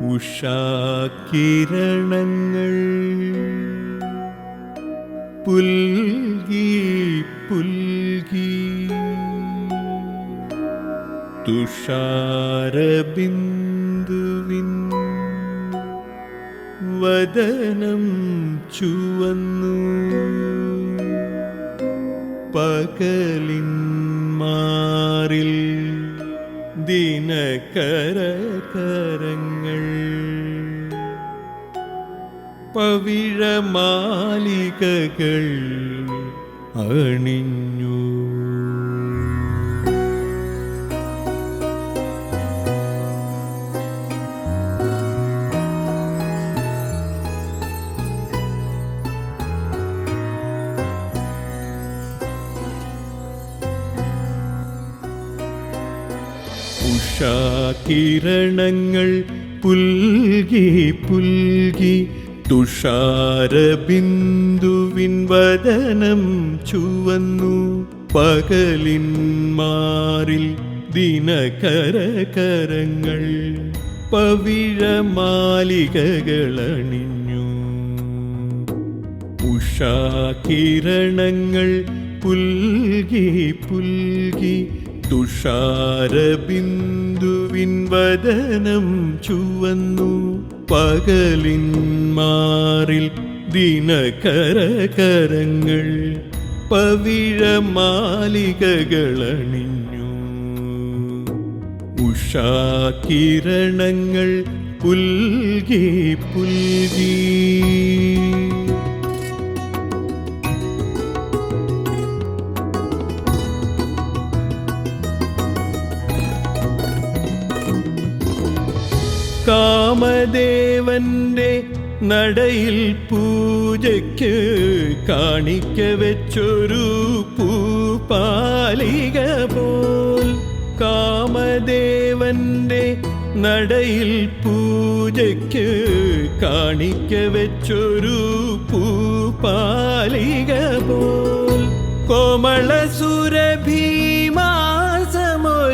ഉഷാകിരണങ്ങൾ. പുൽകി പുൽകി. തുഷാരബിന്ദുവിൻ വദനം ചുവന്നു. പകലിൻ മാറിൽ ദിനകരകരങ്ങൾ. പവിഴമാലികകൾ അണിഞ്ഞു. ഉഷാകിരണങ്ങൾ പുൽകി പുൽകി തുഷാരബിന്ദുവിൻ വദനം ചുവന്നു പകലിൻ മാറിൽ ദിനകരകരങ്ങൾ പവിഴമാലികകളണിഞ്ഞു. ഉഷാകിരണങ്ങൾ പുൽകി പുൽകി തുഷാരബിന്ദുവിൻ വദനം ചുവന്നു പകലിൻ മാറിൽ ദിനകരകരങ്ങൾ പവിഴമാലികകളണിഞ്ഞു ഉഷാകിരണങ്ങൾ പുൽകി പുൽകി കാമദേവന്റെ നടയിൽ പൂജയ്ക്ക് കാണിക്ക വെച്ചൊരു പൂപാലിക പോൽ കാമദേവന്റെ നടയിൽ പൂജയ്ക്ക് കാണിക്ക വെച്ചൊരു പൂപാലിക പോൽ കോമള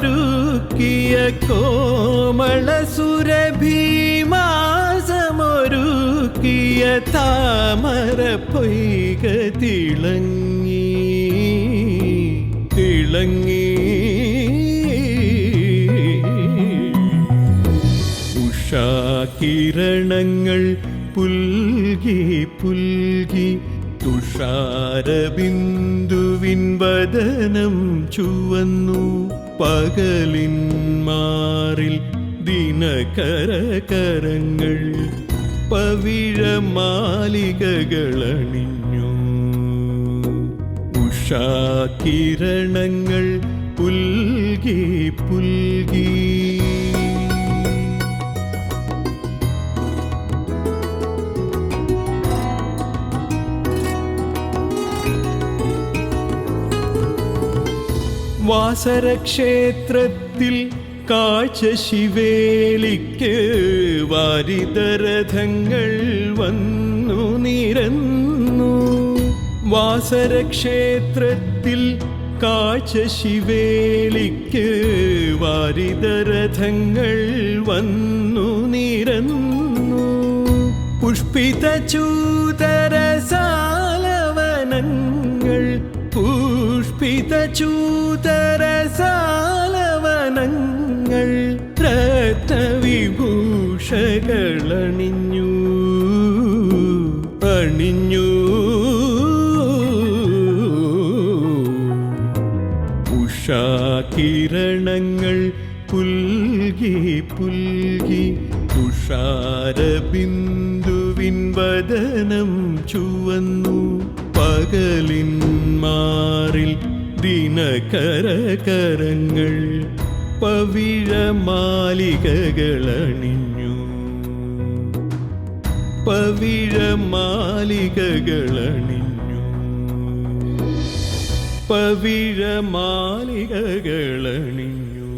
സുരഭീമാസമൊരുക്കിയ കോമള സുരഭീമാസമൊരുക്കിയ താമര പൊയ്ക തിളങ്ങി. തിളങ്ങി. ഉഷാകിരണങ്ങൾ പുൽകി പുൽകി തുഷാരബിന്ദുവിൻ വദനം ചുവന്നു. പകലിൻ മാറിൽ ദിനകരകരങ്ങൾ പവിഴമാലികകളണിഞ്ഞു ഉഷാകിരണങ്ങൾ പുൽകി പുൽകി വാസരക്ഷേത്രത്തിൽ കാഴ്ച ശിവേലിക്ക് വാരിതരഥങ്ങൾ വന്നു നിരന്നു. വാസരക്ഷേത്രത്തിൽ കാഴ്ച ശിവേലിക്ക് വാരിതരഥങ്ങൾ വന്നു നിരന്നു. പുഷ്പിത ചൂതരസാലവനങ്ങൾ പുഷ്പിത ചൂതരസാലവനങ്ങൾ രത്നവിഭൂഷകളണിഞ്ഞു. അണിഞ്ഞു. ഉഷാകിരണങ്ങൾ പുൽകി പുൽകി തുഷാരബിന്ദുവിൻ വദനം ചുവന്നു. പകലിൻ മാറിൽ ദിനകരകരങ്ങൾ പവിഴമാലികകളണിഞ്ഞു പവിഴമാലികകളണിഞ്ഞു പവിഴമാലികകളണിഞ്ഞു